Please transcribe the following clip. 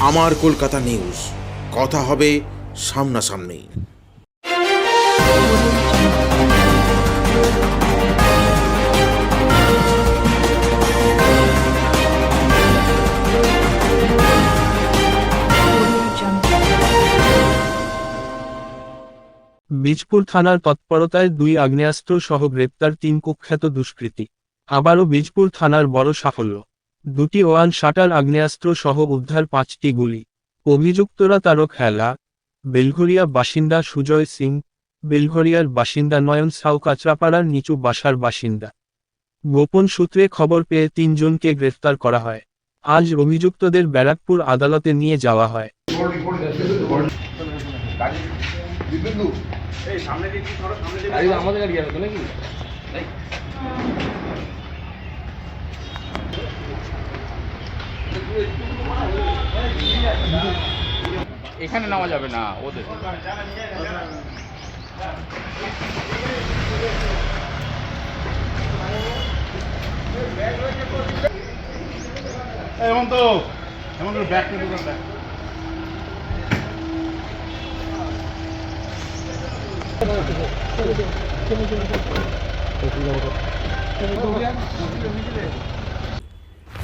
আমার কলকাতা নিউজ। কথা হবে সামনাসামনি। বীজপুর থানার তৎপরতায় দুই আগ্নেয়াস্ত্র সহ গ্রেপ্তার তিন কুখ্যাত দুষ্কৃতী। আবারও বীজপুর থানার বড় সাফল্য। দুটি ওয়ান শাটার আগ্নেয়াস্ত্র সহ উদ্ধার পাঁচটি গুলি। অভিযুক্তরা তারক হেলা বেলঘরিয়া বাসিন্দা সুজয় সিং বেলঘরিয়ার বাসিন্দা নয়ন সাউ কাচরাপাড়ার নিচু বাসার বাসিন্দা। গোপন সূত্রে খবর পেয়ে তিনজনকে গ্রেফতার করা হয়। আজ অভিযুক্তদের ব্যারাকপুর আদালতে নিয়ে যাওয়া হয়। আমাদের গাড়ি নাকি? এখানে নেওয়া যাবে না ওদের। হেমন্ত হেমন্ত ব্যাগ নিয়ে দোকান ব্যাগ